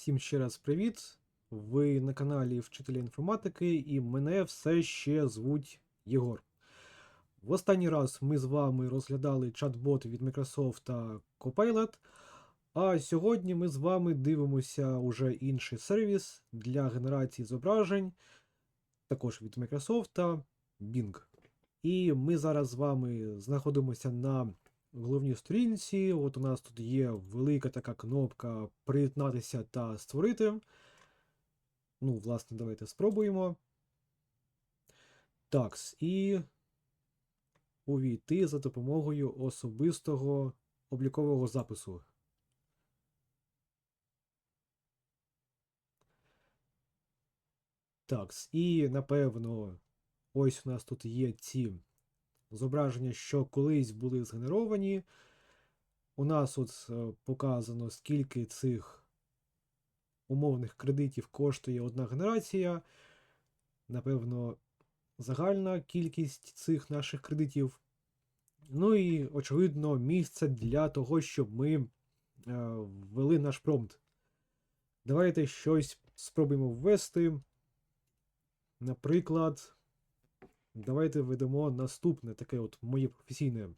Всім ще раз привіт. Ви на каналі Вчителя інформатики, і мене все ще звуть Єгор. В останній раз ми з вами розглядали чат-бот від Microsoft та Copilot, а сьогодні ми з вами дивимося уже інший сервіс для генерації зображень, також від Microsoft Bing. І ми зараз з вами знаходимося на головній сторінці. От у нас тут є велика така кнопка Приєднатися та створити. Ну, власне, давайте спробуємо. Так, і увійти за допомогою особистого облікового запису. Так, і напевно, ось у нас тут є ці зображення, що колись були згенеровані. У нас от е, показано, скільки цих умовних кредитів коштує одна генерація. Напевно, загальна кількість цих наших кредитів. Ну і, очевидно, місце для того, щоб ми е, ввели наш промпт. Давайте щось спробуємо ввести. Наприклад, давайте введемо наступне таке от моє професійне.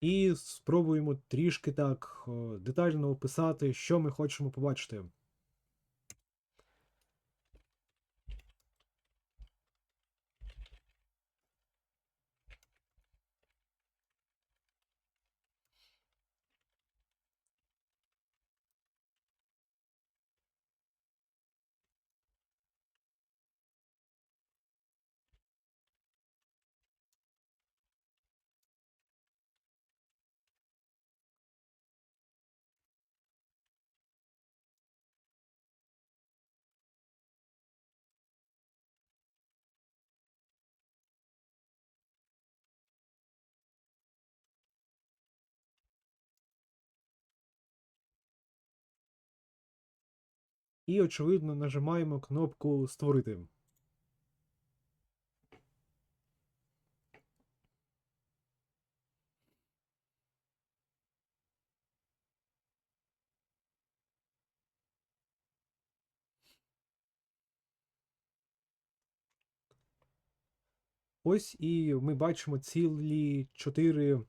І спробуємо трішки так е, детально описати, що ми хочемо побачити. І, очевидно, нажимаємо кнопку Створити. Ось і ми бачимо цілі чотири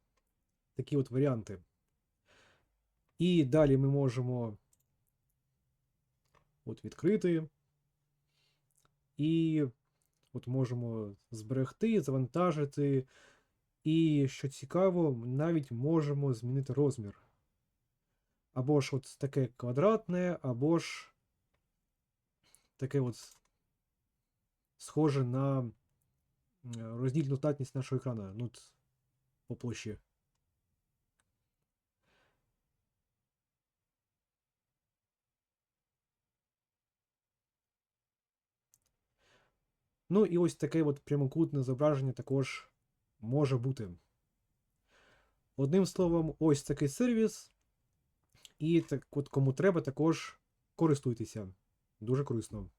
такі от варіанти. І далі ми можемо от відкрити. І от можемо зберегти, завантажити. І, що цікаво, навіть можемо змінити розмір. Або ж от таке квадратне, або ж таке от схоже на роздільну здатність нашого екрану. Ну, по площі. Ну і ось таке от прямокутне зображення також може бути. Одним словом, ось такий сервіс. І так от кому треба, також користуйтеся. Дуже корисно.